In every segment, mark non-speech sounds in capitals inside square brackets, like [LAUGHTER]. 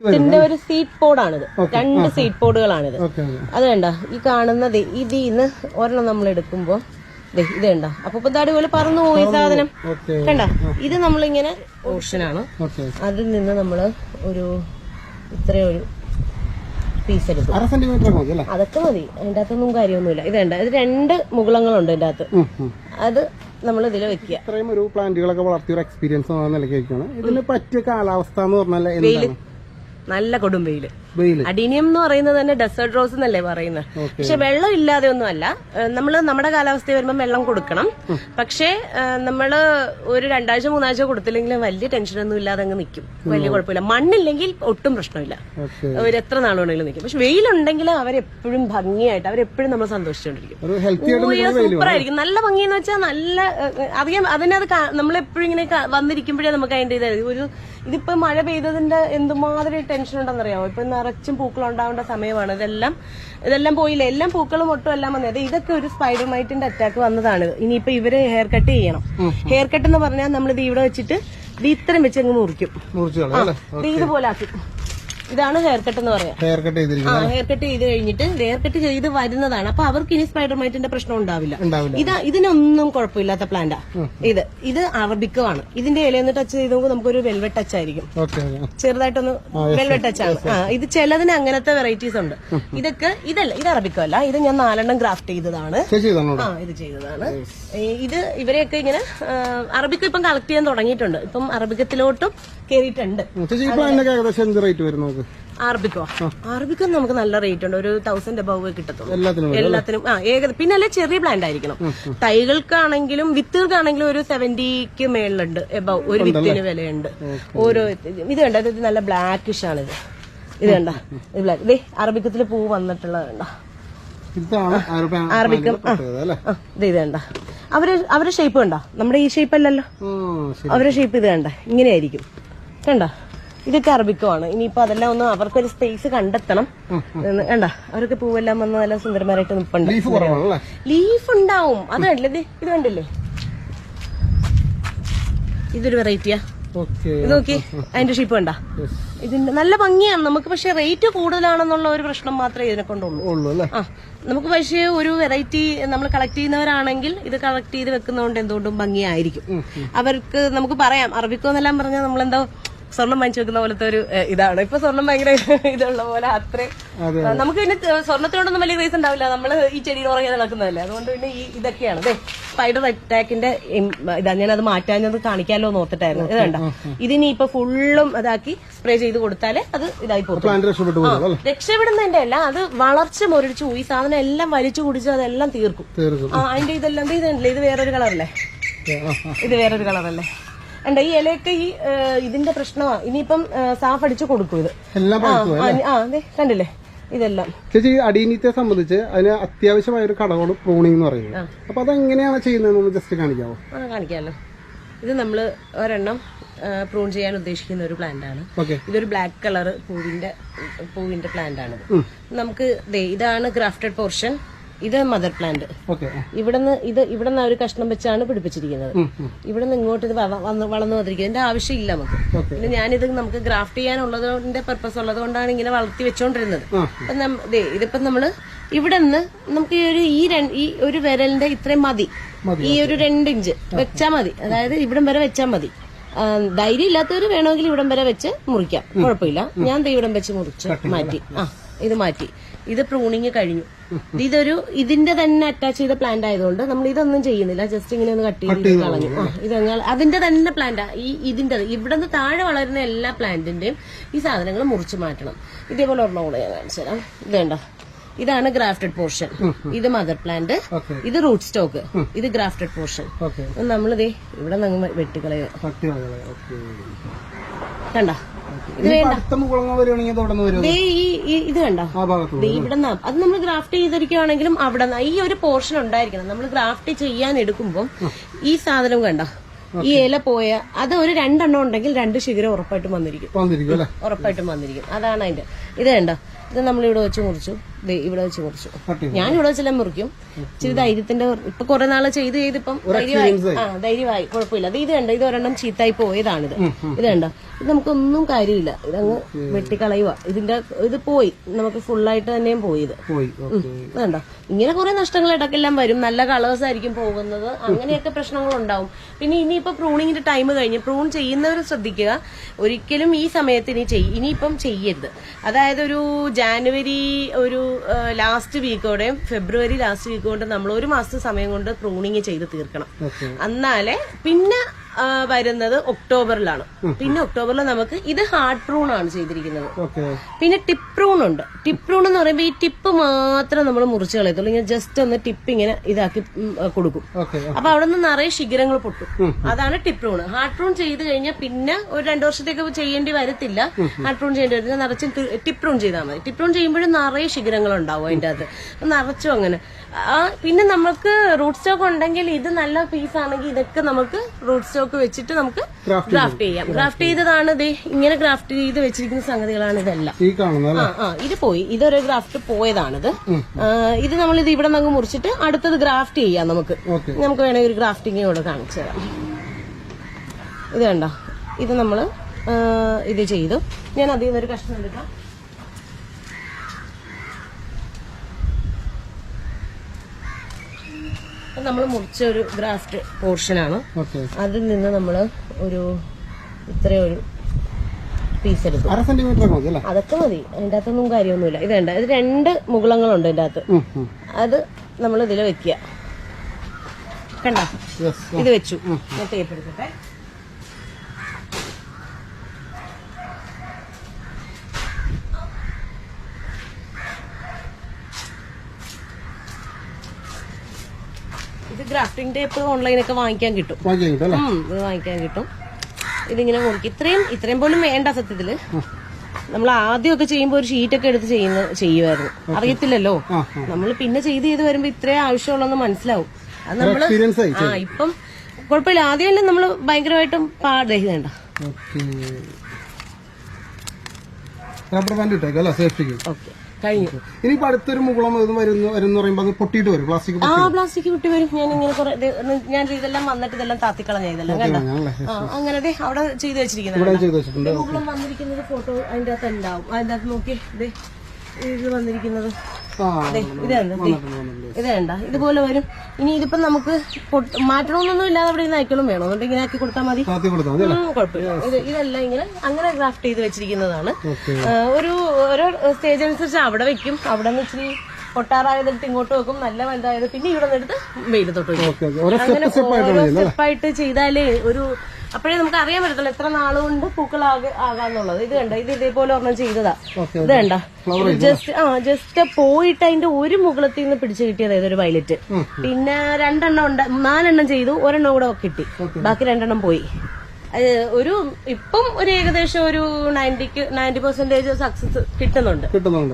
ഇതിന്റെ ഒരു സീറ്റ് പോഡാണിത് രണ്ട് സീറ്റ് പോഡുകളാണിത് അത് കണ്ട? ഈ കാണുന്നത് ഇതിന്ന് ഒരെണ്ണം നമ്മൾ എടുക്കുമ്പോ ഇത് കണ്ട? അപ്പൊ ഇപ്പൊ ഇതാടി പോലെ പറന്നു പോയി സാധനം. വേണ്ട കണ്ട? ഇത് നമ്മളിങ്ങനെ ഓപ്ഷനാണ് അതിൽ നിന്ന് നമ്മൾ ഒരു ഇത്ര ഒരു പീസ് എടുക്കും അതൊക്കെ മതി. അതിന്റെ അകത്തൊന്നും കാര്യമൊന്നുമില്ല. ഇത് കണ്ട? ഇത് രണ്ട് മുകുളങ്ങളുണ്ട് ഇതിന്റെ അകത്ത്. അത് നമ്മൾ ഇതിൽ വെക്കുക. ഇത്രയും ഒരു പ്ലാന്റുകളൊക്കെ വളർത്തിയ ഒരു എക്സ്പീരിയൻസ് നിലയ്ക്ക് നിലയ്ക്കാണ് ഇതിന് പറ്റിയ കാലാവസ്ഥ എന്ന് പറഞ്ഞാൽ നല്ല കൊടും വെയിൽ. അഡീനിയം എന്ന് പറയുന്നത് തന്നെ ഡെസേർട്ട് റോസ് എന്നല്ലേ പറയുന്നത്. പക്ഷെ വെള്ളം ഇല്ലാതെ ഒന്നും അല്ല. നമ്മൾ നമ്മുടെ കാലാവസ്ഥ വരുമ്പോൾ വെള്ളം കൊടുക്കണം. പക്ഷേ നമ്മൾ ഒരു രണ്ടാഴ്ച മൂന്നാഴ്ച കൊടുത്തില്ലെങ്കിലും വലിയ ടെൻഷനൊന്നും ഇല്ലാതെ അങ്ങ് നിൽക്കും വലിയ കുഴപ്പമില്ല. മണ്ണില്ലെങ്കിൽ ഒട്ടും പ്രശ്നമില്ല. അവർ എത്ര നാൾ വേണമെങ്കിലും നിൽക്കും പക്ഷെ വെയിലുണ്ടെങ്കിൽ അവരെപ്പോഴും ഭംഗിയായിട്ട് അവരെപ്പോഴും നമ്മൾ സന്തോഷിച്ചുകൊണ്ടിരിക്കും ആയിരിക്കും നല്ല ഭംഗിയെന്ന് വെച്ചാൽ നല്ല അധികം അതിനത് നമ്മളെപ്പോഴും ഇങ്ങനെ വന്നിരിക്കുമ്പോഴേ നമുക്ക് അതിന്റെ ഇതായിരിക്കും ഒരു ഇതിപ്പോ മഴ പെയ്തതിന്റെ എന്തുമാതിരി ടെൻഷൻ ഉണ്ടെന്നറിയാമോ ഇപ്പൊ നിറച്ചും പൂക്കൾ ഉണ്ടാവേണ്ട സമയമാണ്. ഇതെല്ലാം ഇതെല്ലാം പോയില്ല? എല്ലാം പൂക്കളും ഒട്ടും എല്ലാം വന്നത് ഇതൊക്കെ ഒരു സ്പൈഡർ മൈറ്റിന്റെ അറ്റാക്ക് വന്നതാണ്. ഇനിയിപ്പോ ഇവർ ഹെയർ കട്ട് ചെയ്യണം. ഹെയർ കട്ട് എന്ന് പറഞ്ഞാൽ നമ്മൾ ഇത് ഇവിടെ വെച്ചിട്ട് ഇത് ഇത്രയും വെച്ച് അങ്ങ് മുറിക്കും. ഇതുപോലെ ആക്കി. ഇതാണ് ഹെയർ കട്ട് എന്ന് പറയാം. ഹെയർ കട്ട് ആ ചെയ്തിരിക്കുന്നത് ഹെയർ കട്ട് ചെയ്ത് കഴിഞ്ഞിട്ട് ഹെയർ കട്ട് ചെയ്ത് വരുന്നതാണ്. അപ്പൊ അവർക്ക് ഇനി സ്പൈഡർ മൈറ്റിന്റെ പ്രശ്നം ഉണ്ടാവില്ല. ഉണ്ടാവില്ല. ഇത് ഇതിനൊന്നും കുഴപ്പമില്ലാത്ത പ്ലാന്റാ ഇത് ഇത് അറബിക്കുമാണ്. ഇതിന്റെ ഇലയൊന്ന് ടച്ച് ചെയ്ത് നോക്കുമ്പോൾ നമുക്കൊരു വെൽവെറ്റ് ടച്ച് ആയിരിക്കും. ഓക്കെ ചെറുതായിട്ടൊന്ന് വെൽവെറ്റ് ടച്ച് ആണ്. ആ ഇത് ചിലതിന് അങ്ങനത്തെ വെറൈറ്റീസ് ഉണ്ട്. ഇതൊക്കെ ഇതല്ല ഇത് അറബിക്കോ അല്ല. ഇത് ഞാൻ നാലെണ്ണം ഗ്രാഫ്റ്റ് ചെയ്തതാണ്. ആ ഇത് ചെയ്തതാണ്. ഇത് ഇവരെയൊക്കെ ഇങ്ങനെ അറബിക്ക ഇപ്പം കളക്ട് ചെയ്യാൻ തുടങ്ങിയിട്ടുണ്ട്. ഇപ്പം അറബിക്കത്തിലോട്ടും കയറിയിട്ടുണ്ട് ഏകദേശം റേറ്റ് വരും നമുക്ക്? അറബിക്കോ? അറബിക്കോ നമുക്ക് നല്ല റേറ്റ് ഉണ്ട്. ഒരു തൗസൻഡ് അബവ് കിട്ടത്തുള്ളൂ. എല്ലാത്തിനും ആ ഏക പിന്നെ അല്ലെ ചെറിയ പ്ലാന്റ് ആയിരിക്കണം. തൈകൾക്കാണെങ്കിലും വിത്തുകൾക്കാണെങ്കിലും ഒരു സെവന്റിക്ക് മേളിലുണ്ട്. എബവ് ഒരു വിത്തിന് വിലയുണ്ട്. ഓരോ ഇത് കണ്ട? ഇത് നല്ല ബ്ലാക്കിഷ് ആണ് ഇത്. ഇത് കണ്ട? ഇത് ബ്ലാക്ക് ഇതേ അറബിക്കത്തിൽ പൂ വന്നിട്ടുള്ളത് കണ്ട? അറബിക്കം. ഇത് ഇത് കണ്ട? അവർ അവരുടെ ഷേപ്പ് കണ്ട? നമ്മുടെ ഈ ഷേപ്പ് അല്ലല്ലോ. അവരുടെ ഷേപ്പ് ഇത് കണ്ട? ഇങ്ങനെയായിരിക്കും. കണ്ട? ഇതൊക്കെ അറബിക്കുമാണ് ഇനിയിപ്പോ അതെല്ലാം ഒന്ന് അവർക്കൊരു സ്പേസ് കണ്ടെത്തണം. കണ്ട? അവരൊക്കെ പൂവെല്ലാം വന്ന് നല്ല സുന്ദരമാരായിട്ട് നിൽപ്പുണ്ട് ലീഫ് ഉണ്ടാവും. അത് കണ്ടില്ലേ? ഇത് കണ്ടില്ലേ? ഇതൊരു വെറൈറ്റിയാ ഇത് നോക്കി. അതിന്റെ ഷിപ്പ് കണ്ട? ഇതിന്റെ നല്ല ഭംഗിയാണ്. നമുക്ക് പക്ഷെ റേറ്റ് കൂടുതലാണെന്നുള്ള ഒരു പ്രശ്നം മാത്രമേ ഇതിനെ കൊണ്ടുള്ളൂ. ആ. നമുക്ക് പക്ഷേ ഒരു വെറൈറ്റി നമ്മൾ കളക്ട് ചെയ്യുന്നവരാണെങ്കിൽ ഇത് കളക്ട് ചെയ്ത് വെക്കുന്നതുകൊണ്ട് എന്തുകൊണ്ടും ഭംഗിയായിരിക്കും. അവർക്ക് നമുക്ക് പറയാം. അറബിക്കോ എന്നെല്ലാം പറഞ്ഞാൽ നമ്മളെന്തോ സ്വർണം വാങ്ങിച്ചു വെക്കുന്ന പോലത്തെ ഒരു ഇതാണ്. ഇപ്പൊ സ്വർണം ഭയങ്കര [LAUGHS] ഇതുള്ള പോലെ അത്രയും നമുക്ക് പിന്നെ സ്വർണത്തിനോടൊന്നും വലിയ ക്രേസ് ഉണ്ടാവില്ല. നമ്മൾ ഈ ചെടിയിൽ ഉറങ്ങി നടക്കുന്നതല്ലേ. അതുകൊണ്ട് പിന്നെ ഈ ഇതൊക്കെയാണ്. അതെ സ്പൈഡർ അറ്റാക്കിന്റെ ഇതാ ഞാൻ അത് മാറ്റാഞ്ഞത് കാണിക്കാലോ എന്ന് ഓർത്തിട്ടായിരുന്നു. ഇത് വേണ്ട ഇതിനി ഇപ്പൊ ഫുള്ളും ഇതാക്കി സ്പ്രേ ചെയ്ത് കൊടുത്താലേ അത് ഇതായി പോകും രക്ഷപ്പെടുന്നതിന്റെ അല്ല അത് വളർച്ച മുരടിച്ചു ഈ സാധനം എല്ലാം വലിച്ചു കുടിച്ച് അതെല്ലാം തീർക്കും. അതിന്റെ ഇതെല്ലാം ഇത് വേറൊരു കളറല്ലേ. ഇത് വേറൊരു കളറല്ലേ ഉണ്ട് ഈ ഇലയൊക്കെ ഈ ഇതിന്റെ പ്രശ്നമാ. ഇനിയിപ്പം സാഫ് അടിച്ചു കൊടുക്കും ഇത്. ആ അതെ കണ്ടില്ലേ? ഇതെല്ലാം. ചേച്ചി അടീനീത്തെ സംബന്ധിച്ച് അതിന് അത്യാവശ്യമായ ഒരു ഘടകമാണ് പ്രൂണിംഗ് എന്ന് പറയുന്നത്. അപ്പൊ അതെങ്ങനെയാണ് ചെയ്യുന്നത് ജസ്റ്റ് കാണിക്കാമോ ആ കാണിക്കാമല്ലോ ഇത് നമ്മൾ ഒരെണ്ണം പ്രൂൺ ചെയ്യാൻ ഉദ്ദേശിക്കുന്ന ഒരു പ്ലാന്റ് ആണ്. ഇതൊരു ബ്ലാക്ക് കളർ പൂവിന്റെ പൂവിന്റെ പ്ലാന്റ് ആണ് നമുക്ക് ഇതാണ് ഗ്രാഫ്റ്റഡ് പോർഷൻ ഇത് മദർ പ്ലാന്റ്. ഇവിടുന്ന് ഇത് ഇവിടുന്ന് ഒരു കഷ്ണം വെച്ചാണ് പിടിപ്പിച്ചിരിക്കുന്നത്. ഇവിടുന്ന് ഇങ്ങോട്ട് ഇത് വളർന്നു വന്നിരിക്കുന്നത് എന്റെ ആവശ്യമില്ല നമുക്ക്. പിന്നെ ഞാനിത് നമുക്ക് ഗ്രാഫ്റ്റ് ചെയ്യാനുള്ളതിന്റെ പർപ്പസ് ഉള്ളത് കൊണ്ടാണ് ഇങ്ങനെ വളർത്തി വെച്ചോണ്ടിരുന്നത്. ദേ ഇതിപ്പം നമ്മൾ ഇവിടെ നിന്ന് നമുക്ക് ഈ ഒരു ഈ ഈ ഒരു വിരലിന്റെ ഇത്രയും മതി. ഈ ഒരു രണ്ട് ഇഞ്ച് വെച്ചാ മതി. അതായത് ഇവിടം വരെ വെച്ചാ മതി. ധൈര്യം ഇല്ലാത്തവർ വേണമെങ്കിൽ ഇവിടം വരെ വെച്ച് മുറിക്കാം. കുഴപ്പമില്ല. ഞാൻ ഇവിടം വെച്ച് മുറിച്ച് മാറ്റി. ആ ഇത് മാറ്റി. ഇത് പ്രൂണിങ് കഴിഞ്ഞു. ഇതൊരു ഇതിന്റെ തന്നെ അറ്റാച്ച് ചെയ്ത പ്ലാന്റ് ആയതുകൊണ്ട് നമ്മൾ ഇതൊന്നും ചെയ്യുന്നില്ല. ജസ്റ്റ് ഇങ്ങനെ ഒന്ന് കട്ട് ചെയ്ത് കളഞ്ഞു. ഇത് അതിന്റെ തന്നെ പ്ലാന്റാ ഈ ഇതിന്റെ ഇവിടെ നിന്ന് താഴെ വളരുന്ന എല്ലാ പ്ലാന്റിന്റെയും ഈ സാധനങ്ങൾ മുറിച്ചു മാറ്റണം. ഇതേപോലെ ഒരെണ്ണം ഞാൻ കാണിച്ചു തരാം. ഇത് കണ്ടോ ഇതാണ് ഗ്രാഫ്റ്റഡ് പോർഷൻ ഇത് മദർ പ്ലാന്റ് ഇത് റൂട്ട് സ്റ്റോക്ക് ഇത് ഗ്രാഫ്റ്റഡ് പോർഷൻ നമ്മളിതേ ഇവിടെ നിന്ന് വെട്ടിക്കളയോ കണ്ടോ ഓക്കെ കണ്ട? ഇത് ഈ ഇത് കണ്ടോ? ഇവിടെ അത് നമ്മൾ ഗ്രാഫ്റ്റ് ചെയ്തിരിക്കുകയാണെങ്കിലും അവിടെ ഈ ഒരു പോർഷൻ ഉണ്ടായിരിക്കണം. നമ്മൾ ഗ്രാഫ്റ്റ് ചെയ്യാൻ എടുക്കുമ്പോൾ ഈ സാധനം കണ്ട? ഈ ഇല പോയ അത് ഒരു രണ്ടെണ്ണം ഉണ്ടെങ്കിൽ രണ്ട് ശിഖരം ഉറപ്പായിട്ടും വന്നിരിക്കും. ഉറപ്പായിട്ടും വന്നിരിക്കും. അതാണ് അതിന്റെ. ഇത് കണ്ടോ? ഇത് നമ്മൾ ഇവിടെ വെച്ച് മുറിച്ചു. ഇവിടെ വെച്ച് മുറിച്ചു. ഞാൻ ഇവിടെ വെച്ചെല്ലാം മുറിക്കും. ഇച്ചിരി ധൈര്യത്തിന്റെ ഇപ്പൊ കുറെ നാളെ ചെയ്ത് ചെയ്ത് ഇപ്പം ധൈര്യമായി. ആ ധൈര്യമായി. കുഴപ്പമില്ല. അത് ഇത് കണ്ടോ? ഇത് ഒരെണ്ണം ചീത്തായി പോയതാണിത്. ഇത് കണ്ട? ഇത് നമുക്കൊന്നും കാര്യമില്ല. ഇതങ്ങ് വെട്ടിക്കളയുക ഇതിന്റെ ഇത് പോയി. നമുക്ക് ഫുള്ളായിട്ട് തന്നെയും പോയി. ഇത് വേണ്ട. ഇങ്ങനെ കുറെ നഷ്ടങ്ങൾ ഇടക്കെല്ലാം വരും. നല്ല കളേഴ്സ് ആയിരിക്കും പോകുന്നത്. അങ്ങനെയൊക്കെ പ്രശ്നങ്ങൾ ഉണ്ടാവും പിന്നെ ഇനിയിപ്പോ പ്രൂണിങ്ങിന്റെ ടൈം കഴിഞ്ഞ് പ്രൂൺ ചെയ്യുന്നവർ ശ്രദ്ധിക്കുക. ഒരിക്കലും ഈ സമയത്ത് ഇനി ചെയ് ഇനിയിപ്പം ചെയ്യരുത്. അതായത് ഒരു ജാനുവരി ഒരു ലാസ്റ്റ് വീക്കോടെയും ഫെബ്രുവരി ലാസ്റ്റ് വീക്കോടെ നമ്മൾ ഒരു മാസത്തെ സമയം കൊണ്ട് പ്രൂണിങ് ചെയ്ത് തീർക്കണം. എന്നാലേ പിന്നെ വരുന്നത് ഒക്ടോബറിലാണ്. പിന്നെ ഒക്ടോബറിൽ നമുക്ക് ഇത് ഹാർഡ് പ്രൂൺ ആണ് ചെയ്തിരിക്കുന്നത്. പിന്നെ ടിപ്പ് പ്രൂൺ ഉണ്ട്. ടിപ്പ് പ്രൂൺ എന്ന് പറയുമ്പോൾ ഈ ടിപ്പ് മാത്രം നമ്മൾ മുറിച്ച് കളയത്തുള്ളൂ. ഇങ്ങനെ ജസ്റ്റ് ഒന്ന് ടിപ്പ് ഇങ്ങനെ ഇതാക്കി കൊടുക്കും. അപ്പൊ അവിടെ നിന്ന് നിറയെ ശിഖരങ്ങൾ പൊട്ടും. അതാണ് ടിപ്പ് പ്രൂൺ. ഹാർഡ് പ്രൂൺ ചെയ്ത് കഴിഞ്ഞാൽ പിന്നെ ഒരു രണ്ടു വർഷത്തേക്ക് ചെയ്യേണ്ടി വരത്തില്ല. ഹാർഡ് പ്രൂൺ ചെയ്യേണ്ടി വരുന്നത് നിറച്ചും ടിപ്പ് പ്രൂൺ ചെയ്താൽ മതി. ടിപ്പ് പ്രൂൺ ചെയ്യുമ്പോഴും നിറയെ ശിഖരങ്ങൾ ഉണ്ടാവും അതിന്റെ അകത്ത്. നിറച്ചും അങ്ങനെ. പിന്നെ നമുക്ക് റൂട്ട് സ്റ്റോക്ക് ഉണ്ടെങ്കിൽ ഇത് നല്ല പീസ് ആണെങ്കിൽ ഇതൊക്കെ നമുക്ക് റൂട്ട് സ്റ്റോക്ക് വെച്ചിട്ട് നമുക്ക് ക്രാഫ്റ്റ് ഗ്രാഫ്റ്റ് ചെയ്യാം. ഗ്രാഫ്റ്റ് ചെയ്തതാണ് ഇത് ഇങ്ങനെ ഗ്രാഫ്റ്റ് ചെയ്ത് വെച്ചിരിക്കുന്ന സംഗതികളാണ് ഇതെല്ലാം. ആ ആ ഇത് പോയി. ഇതൊരു ഗ്രാഫ്റ്റ് പോയതാണിത്. ഇത് നമ്മൾ ഇത് ഇവിടെ നിന്ന് മുറിച്ചിട്ട് അടുത്തത് ഗ്രാഫ്റ്റ് ചെയ്യാം നമുക്ക്. നമുക്ക് വേണമെങ്കിൽ ഒരു ഗ്രാഫ്റ്റിംഗ് കൂടെ കാണിച്ചു തരാം. ഇത് കണ്ടോ? ഇത് നമ്മൾ ഇത് ചെയ്തു. ഞാൻ അതിൽ നിന്നൊരു കഷ്ണം എടുക്കാം. നമ്മൾ മുറിച്ച ഒരു ഗ്രാഫ്റ്റ് പോർഷനാണ് അതിൽ നിന്ന് നമ്മൾ ഒരു ഇത്രയൊരു പീസ് എടുക്കും. അതൊക്കെ മതി. അതിന്റെ അകത്തൊന്നും കാര്യമൊന്നുമില്ല. ഇത് വേണ്ട. ഇത് രണ്ട് മുകുളങ്ങളുണ്ട് ഇതിന്റെ അകത്ത്. അത് നമ്മൾ ഇതിൽ വെക്കുക. കണ്ട? ഇത് വെച്ചു. ഞാൻ ടേപ്പ് എടുക്കട്ടെ. ഇത് ഗ്രാഫ്റ്റിംഗ് ടേപ്പ് ഓൺലൈനൊക്കെ വാങ്ങിക്കാൻ കിട്ടും. ഇത് വാങ്ങിക്കാൻ കിട്ടും. ഇതിങ്ങനെ മുറുക്കി ഇത്രയും ഇത്രയും പോലും വേണ്ട സത്യത്തിൽ. നമ്മൾ ആദ്യമൊക്കെ ചെയ്യുമ്പോൾ ഒരു ഷീറ്റൊക്കെ എടുത്ത് ചെയ്യുന്ന ചെയ്യുമായിരുന്നു അറിയത്തില്ലല്ലോ? നമ്മൾ പിന്നെ ചെയ്ത് ചെയ്ത് വരുമ്പോ ഇത്രേ ആവശ്യമുള്ളെന്ന് മനസ്സിലാവും. അത് നമ്മൾ ആ ഇപ്പം കുഴപ്പമില്ല. ആദ്യമല്ലേ നമ്മൾ ഭയങ്കരമായിട്ടും പാടേണ്ട റബ്ബർ ബാൻഡ് ഇട്ടേക്കല്ലേ സേഫ്റ്റിക്ക് ഓക്കെ. കഴിഞ്ഞു. ഇനിയിപ്പോ അടുത്തൊരു മുകുളം വരുന്നു വരുന്ന പറയുമ്പോ അത് പൊട്ടിയിട്ട് വരും. പ്ലാസ്റ്റിക് ആ പ്ലാസ്റ്റിക് വിട്ട് വരും. ഞാൻ ഇങ്ങനെ കുറെ ഞാൻ ഇതെല്ലാം വന്നിട്ട് ഇതെല്ലാം താത്തിക്കളഞ്ഞ ഇതെല്ലാം കണ്ട? അങ്ങനെ ദേ അവിടെ ചെയ്തു വെച്ചിരിക്കുന്നത് മുകുളം വന്നിരിക്കുന്നത് ഫോട്ടോ അതിന്റെ അകത്ത് ഉണ്ടാവും. അതിന്റെ അകത്ത് നോക്കി ഇത് വന്നിരിക്കുന്നത്. ഇത് വേണ്ട ഇതുപോലെ വരും. ഇനി ഇതിപ്പം നമുക്ക് മാറ്റണമെന്നൊന്നും ഇല്ലാതെ അവിടെ നിന്ന് അയക്കണം വേണം. എന്നിട്ട് ഇങ്ങനെ ആക്കി കൊടുത്താൽ മതി. കുഴപ്പമില്ല. ഇതെല്ലാം ഇങ്ങനെ അങ്ങനെ ക്രാഫ്റ്റ് ചെയ്ത് വെച്ചിരിക്കുന്നതാണ്. ഒരു ഓരോ സ്റ്റേജ് അനുസരിച്ച് അവിടെ വെക്കും. അവിടെ നിന്ന് ഇച്ചിരി പൊട്ടാറായതെടുത്ത് ഇങ്ങോട്ട് വെക്കും. നല്ല വലുതായത് പിന്നെ ഇവിടെ നിന്ന് എടുത്ത് വെയിലത്തോട്ട് വെക്കും അങ്ങനെ ഓരോ സ്റ്റെപ്പായിട്ട് ചെയ്താലേ ഒരു അപ്പോഴേ നമുക്ക് അറിയാൻ പറ്റത്തില്ല എത്ര നാളുകൊണ്ട് പൂക്കൾ ആകാന്നുള്ളത്. ഇത് കണ്ട? ഇത് ഇതേപോലെ ഒരെണ്ണം ചെയ്തതാ. ഇത് കണ്ട? ജസ്റ്റ് ആ ജസ്റ്റ് പോയിട്ട് അതിന്റെ ഒരു മുകളത്തിൽ നിന്ന് പിടിച്ചു കിട്ടിയത് ഇതൊരു വയലറ്റ് പിന്നെ രണ്ടെണ്ണം ഉണ്ട് നാലെണ്ണം ചെയ്തു ഒരെണ്ണം കൂടെ കിട്ടി. ബാക്കി രണ്ടെണ്ണം പോയി. ഒരു ഇപ്പം ഒരു ഏകദേശം ഒരു നയന്റിക്ക് നയന്റി പെർസെന്റേജ് സക്സസ് കിട്ടുന്നുണ്ട്.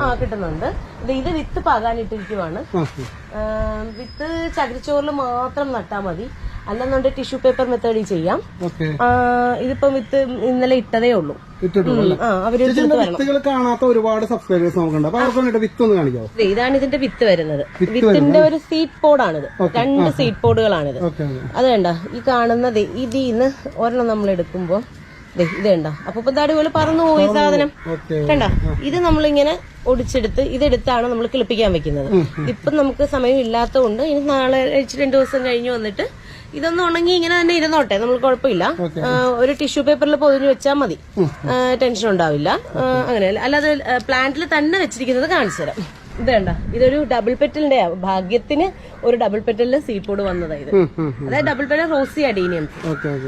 ആ കിട്ടുന്നുണ്ട്. ഇത് ഇത് വിത്ത് പാകാനിട്ടിരിക്കുവാണ്. വിത്ത് ചകിരിച്ചോറിൽ മാത്രം നട്ടാ മതി. അല്ലെന്നുണ്ടെങ്കിൽ ടിഷ്യൂ പേപ്പർ മെത്തേഡിൽ ചെയ്യാം. ഇതിപ്പോ വിത്ത് ഇന്നലെ ഇട്ടതേ ഉള്ളൂ. കാണാത്ത ഒരുപാട് സബ്സ്ക്രൈബേഴ്സ് നമുക്കുണ്ട്. അപ്പൊ അവർക്ക് വിത്ത് ഒന്ന് ഇതാണ് ഇതിന്റെ വിത്ത് വരുന്നത്. വിത്തിന്റെ ഒരു സീഡ് പോഡാണിത് രണ്ട് സീഡ് പോഡുകളാണിത് അത് വേണ്ട ഈ കാണുന്നത് ഇതിൽ നിന്ന് ഒരെണ്ണം നമ്മൾ എടുക്കുമ്പോ ഇത് കണ്ട. അപ്പൊ ഇപ്പൊ പറന്നു പോയി സാധനം. കണ്ട ഇത് നമ്മളിങ്ങനെ ഒടിച്ചെടുത്ത് ഇതെടുത്താണ് നമ്മൾ കിളിപ്പിക്കാൻ വെക്കുന്നത്. ഇപ്പം നമുക്ക് സമയം ഇല്ലാത്തതുകൊണ്ട് ഇനി നാളെ രണ്ടു ദിവസം കഴിഞ്ഞ് വന്നിട്ട് ഇതൊന്നും ഉണങ്ങി ഇങ്ങനെ തന്നെ ഇരുന്നോട്ടെ നമ്മൾ കുഴപ്പമില്ല. ഒരു ടിഷ്യൂ പേപ്പറിൽ പൊതിഞ്ഞ് വെച്ചാൽ മതി. ടെൻഷൻ ഉണ്ടാവില്ല. അങ്ങനെ. അല്ലാതെ പ്ലാന്റിൽ തന്നെ വെച്ചിരിക്കുന്നത് കാണിച്ചു തരാം. ഇത് കണ്ട ഇതൊരു ഡബിൾ പെറ്റലിന്റെ ഭാഗ്യത്തിന് ഒരു ഡബിൾ പെറ്റലിൽ സീപ്പോട് വന്നതായത് അതായത് double petal rosy adenium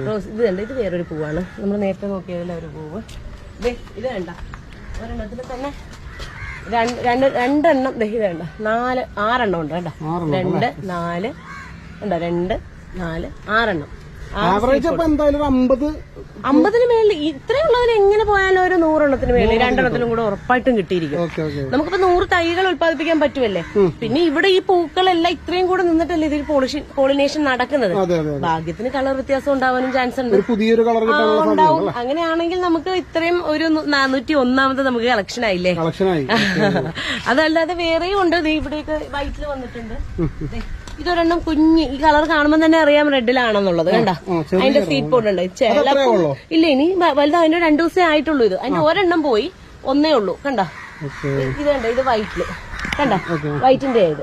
rose ഇത് കണ്ട ഇത് വേറൊരു പൂവാണ്. നമ്മൾ നേരത്തെ നോക്കിയതിലെ ഒരു പൂവ്. ഇത് വേണ്ട. ഒരെണ്ണത്തിൽ തന്നെ രണ്ട് രണ്ട് രണ്ടെണ്ണം. ഇത് വേണ്ട. നാല് ആറെണ്ണം ഉണ്ട് കേട്ടോ. രണ്ട് നാല് ഉണ്ടോ. രണ്ട് നാല് ആറെണ്ണം. ആവറേജ് അപ്പൊ എന്തായാലും ഒരു അമ്പത് അമ്പതിന് മേളിൽ ഇത്രയുള്ളതിന് എങ്ങനെ പോയാലും ഒരു നൂറെണ്ണത്തിന് മേളിൽ രണ്ടെണ്ണത്തിലും കൂടെ ഉറപ്പായിട്ടും കിട്ടിയിരിക്കും. നമുക്കിപ്പോ നൂറ് തൈകൾ ഉത്പാദിപ്പിക്കാൻ പറ്റുമല്ലേ? പിന്നെ ഇവിടെ ഈ പൂക്കളെല്ലാം ഇത്രയും കൂടെ നിന്നിട്ടല്ലേ ഇതിൽ പോളിനേഷൻ നടക്കുന്നത്? ഭാഗ്യത്തിന് കളർ വ്യത്യാസം ഉണ്ടാവാനും ചാൻസ് ഉണ്ട്. പുതിയൊരു കളർ ഉണ്ടാവും. അങ്ങനെയാണെങ്കിൽ നമുക്ക് ഇത്രയും ഒരു നാനൂറ്റി ഒന്നാമത് നമുക്ക് കളക്ഷൻ ആയില്ലേ? [LAUGHS] അതല്ലാതെ വേറെയും ഉണ്ട്. ഇവിടെയൊക്കെ വൈറ്റിൽ വന്നിട്ടുണ്ട്. ഇതൊരെണ്ണം കുഞ്ഞ് ഈ കളർ കാണുമ്പോൾ തന്നെ അറിയാം റെഡിലാണെന്നുള്ളത് കണ്ട? അതിന്റെ സീറ്റ് ബോർഡ് ഉണ്ട്. ചിലപ്പോ ഉള്ളോ? ഇല്ല ഇനി വലുത് അതിന്റെ രണ്ടു ദിവസമേ ആയിട്ടുള്ളൂ ഇത്. അതിന്റെ ഒരെണ്ണം പോയി ഒന്നേ ഉള്ളൂ കണ്ട? ഇത് കണ്ട ഇത് വൈറ്റിൽ കണ്ട? വൈറ്റിന്റെ ആയത്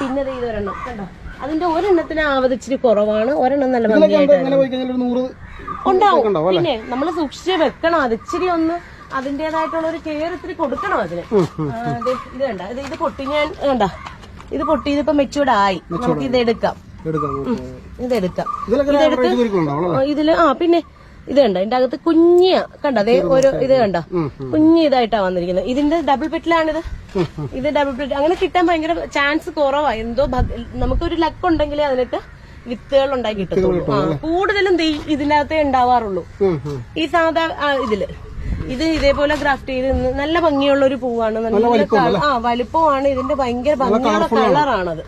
പിന്നെ ഇത് ഒരെണ്ണം കണ്ട? അതിന്റെ ഒരെണ്ണത്തിന് ആവതിച്ചിരി കുറവാണ് ഒരെണ്ണം നല്ല ഭംഗിയായിട്ട് ഉണ്ടാവും. പിന്നെ നമ്മൾ സൂക്ഷിച്ച് വെക്കണം അത് ഇച്ചിരി ഒന്ന് അതിന്റേതായിട്ടുള്ള ഒരു കെയർ ഇത്തിരി കൊടുക്കണം അതിന്. ഇത് കണ്ട? ഇത് ഇത് പൊട്ടി ഞാൻ കണ്ട? ഇത് പൊട്ടി ഇതിപ്പോ മെച്ചൂർഡ് ആയി. നമുക്ക് ഇത് എടുക്കാം ഇത് എടുക്കാം ആ, ഇതിൽ ആ പിന്നെ ഇത് കണ്ട? ഇതിന്റെ അകത്ത് കുഞ്ഞ കണ്ട? അതേ ഒരു ഇത് കണ്ട? കുഞ്ഞി ഇതായിട്ടാ വന്നിരിക്കുന്നത്. ഇതിന്റെ ഡബിൾ പെറ്റിലാണിത് ഇത് ഡബിൾ പെറ്റ് അങ്ങനെ കിട്ടാൻ ഭയങ്കര ചാൻസ് കുറവാ. എന്തോ നമുക്കൊരു ലക്ക് ഉണ്ടെങ്കിൽ അതിനൊക്കെ വിത്തുകൾ ഉണ്ടാക്കി കിട്ടത്തുള്ളൂ ആ, കൂടുതലും ഇതിനകത്തേ ഉണ്ടാവാറുള്ളൂ. ഈ സാധാ ഇതിൽ. ഇത് ഇതേപോലെ ഗ്രാഫ്റ്റ് ചെയ്ത് നല്ല ഭംഗിയുള്ള ഒരു പൂവാണ്. നല്ല ആ വലുപ്പമാണ്. ഇതിന്റെ ഭയങ്കര ഭംഗിയുള്ള കളറാണത്.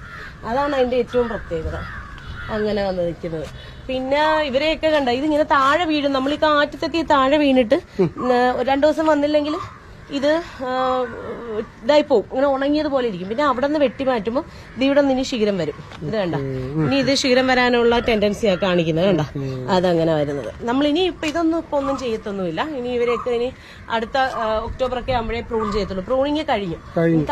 അതാണ് അതിന്റെ ഏറ്റവും പ്രത്യേകത. അങ്ങനെ വന്ന് നിൽക്കുന്നത് പിന്നെ ഇവരെയൊക്കെ കണ്ട? ഇതിങ്ങനെ താഴെ വീഴും. നമ്മൾ ഈ കാറ്റത്തൊക്കെ താഴെ വീണിട്ട് രണ്ടു ദിവസം വന്നില്ലെങ്കിൽ ഇത് ഇതായി പോകും ഇങ്ങനെ ഉണങ്ങിയത് പോലെ ഇരിക്കും. പിന്നെ അവിടെ നിന്ന് വെട്ടി മാറ്റുമ്പോൾ ഇവിടെ നിന്ന് ഇനി ശീലം വരും. ഇത് കണ്ട? ഇനി ഇത് ശീലം വരാനുള്ള ടെൻഡൻസിയാണ് കാണിക്കുന്നത് കണ്ട? അതങ്ങനെ വരുന്നത്. നമ്മൾ ഇനി ഇപ്പൊ ഇതൊന്നും ഇപ്പൊ ഒന്നും ചെയ്യത്തൊന്നുമില്ല. ഇനി ഇവരെയൊക്കെ ഇനി അടുത്ത ഒക്ടോബർ ഒക്കെ ആകുമ്പോഴേ പ്രൂൺ ചെയ്യത്തുള്ളൂ. പ്രൂണിങ് കഴിഞ്ഞു.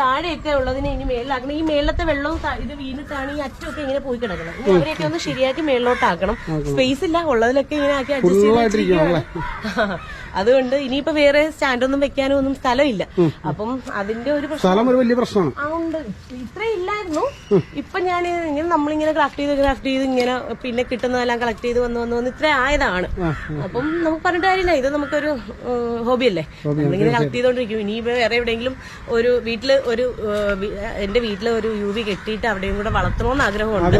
താഴെയൊക്കെ ഉള്ളതിനെ ഇനി മേളിലാക്കണം. ഈ മേളത്തെ വെള്ളവും ഇത് വീണിട്ടാണ് ഈ അറ്റമൊക്കെ ഇങ്ങനെ പോയി കിടക്കണം ഇനി അവരെയൊക്കെ ഒന്ന് ശരിയാക്കി മേളിലോട്ടാക്കണം. സ്പേസ് ഇല്ല. ഉള്ളതിലൊക്കെ ഇങ്ങനെ ആക്കി അഡ്ജസ്റ്റ് ചെയ്ത്. [LAUGHS] അതുകൊണ്ട് ഇനിയിപ്പോ വേറെ സ്റ്റാൻഡൊന്നും വെക്കാനോ ഒന്നും സ്ഥലമില്ല. അപ്പം അതിന്റെ ഒരു പ്രശ്നം സ്ഥലം ഒരു വലിയ പ്രശ്നമാണ്. ഉണ്ട്. ഇത്രയും ഇല്ലായിരുന്നു. ഇപ്പൊ ഞാൻ ഇങ്ങനെ നമ്മളിങ്ങനെ ക്രാഫ്റ്റ് ചെയ്ത് ക്രാഫ്റ്റ് ചെയ്ത് ഇങ്ങനെ പിന്നെ കിട്ടുന്നതെല്ലാം കളക്ട് ചെയ്ത് വന്ന് വന്ന് വന്ന് ഇത്ര ആയതാണ്. അപ്പം നമുക്ക് പറഞ്ഞിട്ട് കാര്യമില്ല. ഇത് നമുക്കൊരു ഹോബിയല്ലേ നമ്മളിങ്ങനെ കളക്ട് ചെയ്തോണ്ടിരിക്കും. ഇനി വേറെ എവിടെയെങ്കിലും ഒരു വീട്ടിൽ ഒരു എന്റെ വീട്ടിൽ ഒരു യു വി കെട്ടിയിട്ട് അവിടെയും കൂടെ വളർത്തണമെന്ന് ആഗ്രഹമുണ്ട്.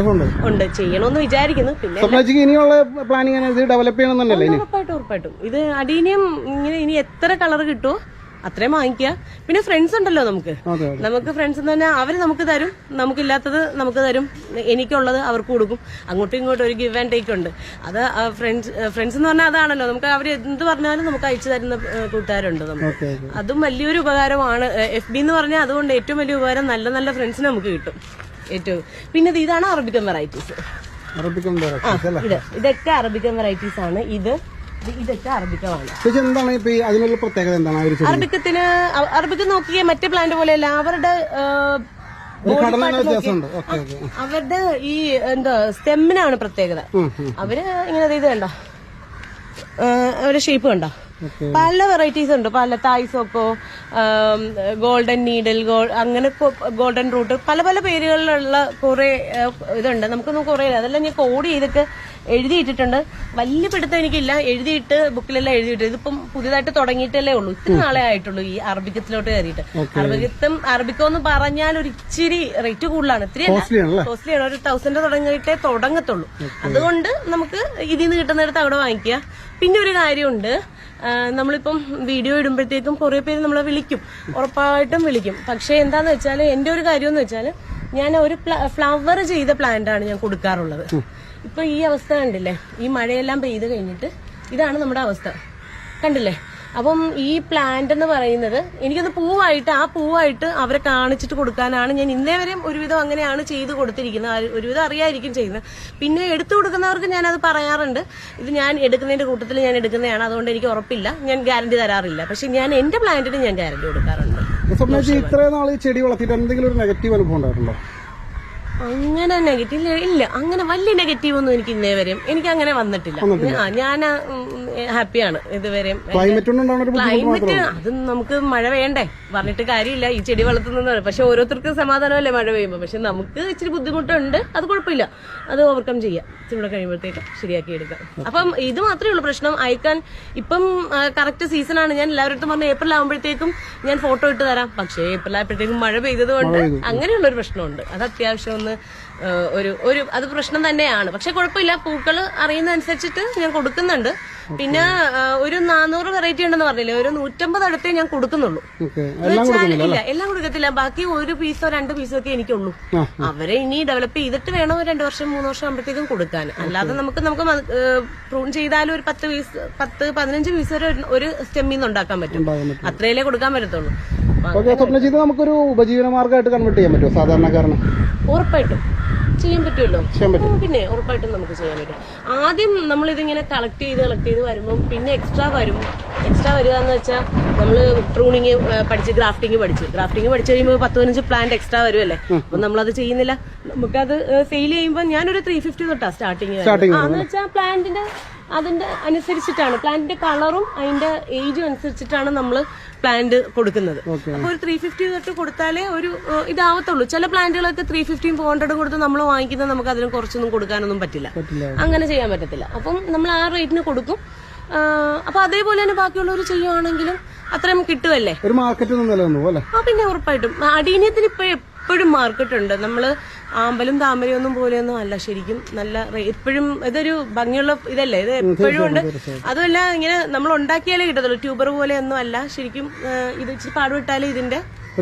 ഉണ്ട്. ചെയ്യണമെന്ന് വിചാരിക്കുന്നു. പിന്നെ ഇനിയുള്ള പ്ലാനിങ് ഡെവലപ്പ് ചെയ്യണമെന്നല്ലേ ഇനി? ഉറപ്പായിട്ടും ഉറപ്പായിട്ടും. ഇത് അടീനിയം ഇങ്ങനെ ഇനി എത്ര കളർ കിട്ടുമോ അത്രയും വാങ്ങിക്കുക. പിന്നെ ഫ്രണ്ട്സ് ഉണ്ടല്ലോ നമുക്ക്. നമുക്ക് ഫ്രണ്ട്സ് എന്ന് പറഞ്ഞാൽ അവർ നമുക്ക് തരും. നമുക്കില്ലാത്തത് നമുക്ക് തരും. എനിക്കുള്ളത് അവർക്ക് കൊടുക്കും. അങ്ങോട്ടും ഇങ്ങോട്ടും ഒരു ഗിവ് ആൻഡ് ടേക്ക് ഉണ്ട്. അത് ഫ്രണ്ട്സ് ഫ്രണ്ട്സ് എന്ന് പറഞ്ഞാൽ അതാണല്ലോ. നമുക്ക് അവർ എന്ത് പറഞ്ഞാലും നമുക്ക് അയച്ചു തരുന്ന കൂട്ടുകാരുണ്ട് നമുക്ക് അതും വലിയൊരു ഉപകാരമാണ്. എഫ് ബി എന്ന് പറഞ്ഞാൽ അതുകൊണ്ട് ഏറ്റവും വലിയ ഉപകാരം നല്ല നല്ല ഫ്രണ്ട്സിന് നമുക്ക് കിട്ടും. ഏറ്റവും. പിന്നെ ഇത് ഇതാണ് അറബിക്കൻ വെറൈറ്റീസ് അറബിക്കൻ വെറൈറ്റീസ് ഇതൊക്കെ അറബിക്കൻ വെറൈറ്റീസ് ആണ്. ഇത് ഇതൊക്കെ അറബിക്കമാണ് ചേച്ചി എന്താണ് ഇപ്പൊ അതിനുള്ള പ്രത്യേകത എന്താണ് ആ ഒരു ചെടി അറബിക്കത്തിന് അ- അറബിക്ക് നോക്കിയേ മറ്റേ പ്ലാന്റ് പോലെയല്ല അവരുടെ ആ, ഒരു body ഘടന part വ്യത്യാസമുണ്ട്. Okay okay. അവരുടെ ഈ എന്താ സ്റ്റെമ്മിനാണ് പ്രത്യേകത. ഉം, ഉം. അവർ ഇങ്ങനെ ഇത് കണ്ടോ? ആ, അവരുടെ ഷേപ്പ് കണ്ടോ? ഓക്കെ. പല വെറൈറ്റീസ് ഉണ്ട്. പല തായ്സോക്കോ ഗോൾഡൻ നീഡിൽ ഗോൾ അങ്ങനെ ഗോൾഡൻ റൂട്ട് പല പല പേരുകളിലുള്ള കുറെ ഇതുണ്ട്. നമുക്കൊന്നും കുറെ അതെല്ലാം ഞാൻ കോഡ് ചെയ്തിട്ട് എഴുതിയിട്ടിട്ടുണ്ട്. വലിയ പിടുത്തം എനിക്കില്ല. എഴുതിയിട്ട് ബുക്കിലെല്ലാം എഴുതിയിട്ട് ഇതിപ്പം പുതിയതായിട്ട് തുടങ്ങിയിട്ടല്ലേ ഉള്ളൂ. ഇത്തിരി നാളെ ആയിട്ടുള്ളൂ ഈ അറബിക്കത്തിലോട്ട് കയറിയിട്ട്. അറബിക്കത്തും അറബിക്കോ എന്ന് പറഞ്ഞാൽ ഒരു ഇച്ചിരി റേറ്റ് കൂടുതലാണ്. ഇത്തിരി കോസ്റ്റ്ലി കോസ്റ്റ്ലിയാണ്. ഒരു തൗസൻഡ് തുടങ്ങിയിട്ടേ തുടങ്ങത്തുള്ളൂ. അതുകൊണ്ട് നമുക്ക് ഇതിൽ നിന്ന് കിട്ടുന്നിടത്ത് അവിടെ വാങ്ങിക്കുക. പിന്നെ ഒരു കാര്യമുണ്ട്. നമ്മളിപ്പം വീഡിയോ ഇടുമ്പോഴത്തേക്കും കുറെ പേര് നമ്മളെ വിളിക്കും. ഉറപ്പായിട്ടും വിളിക്കും. പക്ഷേ എന്താന്ന് വെച്ചാൽ എന്റെ ഒരു കാര്യം എന്ന് വെച്ചാൽ ഞാൻ ഒരു ഫ്ലവർ ചെയ്ത പ്ലാന്റ് ആണ് ഞാൻ കൊടുക്കാറുള്ളത്. ഇപ്പൊ ഈ അവസ്ഥ കണ്ടില്ലേ? ഈ മഴയെല്ലാം പെയ്ത് കഴിഞ്ഞിട്ട് ഇതാണ് നമ്മുടെ അവസ്ഥ. കണ്ടില്ലേ? അപ്പം ഈ പ്ലാന്റ് എന്ന് പറയുന്നത് എനിക്കത് പൂവായിട്ട് ആ പൂവായിട്ട് അവരെ കാണിച്ചിട്ട് കൊടുക്കാനാണ് ഞാൻ ഇന്നേ വരെയും ഒരുവിധം അങ്ങനെയാണ് ചെയ്ത് കൊടുത്തിരിക്കുന്നത്. ഒരുവിധം അറിയായിരിക്കും ചെയ്യുന്നത്. പിന്നെ എടുത്തു കൊടുക്കുന്നവർക്ക് ഞാനത് പറയാറുണ്ട്. ഇത് ഞാൻ എടുക്കുന്നതിന്റെ കൂട്ടത്തിൽ ഞാൻ എടുക്കുന്നതാണ്. അതുകൊണ്ട് എനിക്ക് ഉറപ്പില്ല. ഞാൻ ഗ്യാരണ്ടി തരാറില്ല. പക്ഷെ ഞാൻ എന്റെ പ്ലാന്റിന് ഞാൻ ഗ്യാരണ്ടി കൊടുക്കാറുണ്ട്. ഇത്രയും നാൾ ചെടി വളർത്തിയിട്ട് എന്തെങ്കിലും ഒരു നെഗറ്റീവ് അനുഭവം ഉണ്ടായിട്ടുണ്ടോ? അങ്ങനെ നെഗറ്റീവ് ഇല്ല അങ്ങനെ വലിയ നെഗറ്റീവ് ഒന്നും എനിക്ക് ഇന്നേ വരെയും എനിക്ക് അങ്ങനെ വന്നിട്ടില്ല. ആ, ഞാൻ ഹാപ്പിയാണ് ഇതുവരെയും. ക്ലൈമറ്റ് അത് നമുക്ക് മഴ വേണ്ടേ പറഞ്ഞിട്ട് കാര്യമില്ല. ഈ ചെടി വളർത്തുന്ന പക്ഷെ ഓരോരുത്തർക്ക് സമാധാനമല്ലേ മഴ പെയ്യുമ്പോൾ പക്ഷെ നമുക്ക് ഇച്ചിരി ബുദ്ധിമുട്ടുണ്ട്. അത് കുഴപ്പമില്ല. അത് ഓവർകം ചെയ്യാം. ഇവിടെ കഴിയുമ്പോഴത്തേക്ക് ശരിയാക്കി എടുക്കാം. അപ്പം ഇത് മാത്രമേ ഉള്ളൂ പ്രശ്നം. അയക്കാൻ ഇപ്പം കറക്റ്റ് സീസൺ ആണ്. ഞാൻ എല്ലാവരുടെ പറഞ്ഞ ഏപ്രിൽ ആകുമ്പോഴത്തേക്കും ഞാൻ ഫോട്ടോ ഇട്ട് തരാം. പക്ഷേ ഏപ്രിൽ ആയപ്പോഴത്തേക്കും മഴ പെയ്തത് കൊണ്ട് അങ്ങനെയുള്ളൊരു പ്രശ്നമുണ്ട്. അത് അത്യാവശ്യം ഒന്ന് ഒന്ന് ആ, ഒരു ഒരു അത് പ്രശ്നം തന്നെയാണ്. പക്ഷെ കുഴപ്പമില്ല. പൂക്കൾ അറിയുന്ന അനുസരിച്ചിട്ട് ഞാൻ കൊടുക്കുന്നുണ്ട്. പിന്നെ ഒരു നാനൂറ് വെറൈറ്റി ഉണ്ടെന്ന് പറഞ്ഞില്ലേ? ഒരു നൂറ്റമ്പത് അടുത്തേ ഞാൻ കൊടുക്കുന്നുള്ളൂ. ഇല്ല എല്ലാം കൊടുക്കത്തില്ല. ബാക്കി ഒരു പീസോ രണ്ട് പീസോ ഒക്കെ എനിക്കുള്ളൂ. അവരെ ഇനി ഡെവലപ്പ് ചെയ്തിട്ട് വേണം രണ്ടു വർഷം മൂന്ന് വർഷം ആകുമ്പോഴത്തേക്കും കൊടുക്കാൻ. അല്ലാതെ നമുക്ക് നമുക്ക് പ്രൂൺ ചെയ്താലും ഒരു പത്ത് പീസ് പത്ത് പതിനഞ്ച് പീസ് വരെ ഒരു- സ്റ്റെമ്മിൽ നിന്ന് ഉണ്ടാക്കാൻ പറ്റും. അത്രയല്ലേ കൊടുക്കാൻ പറ്റത്തുള്ളൂ. നമുക്കൊരു ഉപജീവന മാർഗമായിട്ട് കൺവേർട്ട് ചെയ്യാൻ പറ്റുമോ? സാധാരണക്കാരന്? ഉറപ്പായിട്ടും. ചെയ്യാൻ പറ്റുമല്ലോ? പിന്നെ ഉറപ്പായിട്ടും നമുക്ക് ചെയ്യാൻ പറ്റും. ആദ്യം നമ്മൾ ഇതിങ്ങനെ കളക്ട് ചെയ്ത് കളക്ട് ചെയ്ത് വരുമ്പോൾ പിന്നെ എക്സ്ട്രാ വരും. എക്സ്ട്രാ വരിക എന്ന് വെച്ചാൽ നമ്മൾ പ്രൂണിങ് പഠിച്ച് ഗ്രാഫ്റ്റിംഗ് പഠിച്ചു. ഗ്രാഫ്റ്റിംഗ് പഠിച്ചു കഴിയുമ്പോൾ പത്ത് പതിനഞ്ച് പ്ലാന്റ് എക്സ്ട്രാ വരുമല്ലേ? അപ്പൊ നമ്മളത് ചെയ്യുന്നില്ല. നമുക്കത് സെയിൽ ചെയ്യുമ്പോൾ ഞാനൊരു ത്രീ ഫിഫ്റ്റി തൊട്ടാ സ്റ്റാർട്ടിങ് എന്ന് വെച്ചാൽ പ്ലാന്റിന്റെ അതിന്റെ അനുസരിച്ചിട്ടാണ്. പ്ലാന്റിന്റെ കളറും അതിന്റെ ഏജും അനുസരിച്ചിട്ടാണ് നമ്മൾ പ്ലാന്റ് കൊടുക്കുന്നത്. അപ്പോൾ അപ്പൊ ഒരു ത്രീ ഫിഫ്റ്റി തൊട്ട് കൊടുത്താലേ ഒരു ഇതാവത്തുള്ളൂ. ചില പ്ലാന്റുകളൊക്കെ ത്രീ ഫിഫ്റ്റിയും ഫോർ ഹൺഡ്രഡും കൊടുത്ത് നമ്മൾ വാങ്ങിക്കുന്നത് നമുക്ക് അതിന് കുറച്ചൊന്നും കൊടുക്കാനൊന്നും പറ്റില്ല. അങ്ങനെ ചെയ്യാൻ പറ്റത്തില്ല. അപ്പം നമ്മൾ ആ റേറ്റിന് കൊടുക്കും. അപ്പൊ അതേപോലെ തന്നെ ബാക്കിയുള്ളവർ ചെയ്യുവാണെങ്കിലും അത്രയും കിട്ടുമല്ലേ ഒരു മാർക്കറ്റ് പിന്നെ ഉറപ്പായിട്ടും. അടീനിയത്തിന് ഇപ്പൊ എപ്പോഴും മാർക്കറ്റ് ഉണ്ട്. നമ്മൾ ആമ്പലും താമരയും ഒന്നും പോലെയൊന്നും അല്ല ശരിക്കും. നല്ല എപ്പോഴും ഇതൊരു ഭംഗിയുള്ള ഇതല്ലേ? ഇത് എപ്പോഴും ഉണ്ട്. അതുമല്ല ഇങ്ങനെ നമ്മൾ ഉണ്ടാക്കിയാലേ കിട്ടത്തുള്ളൂ. ട്യൂബർ പോലെയൊന്നും അല്ല. ശരിക്കും ഇത് ഇച്ചിരി പാടുവിട്ടാലേ ഇതിന്റെ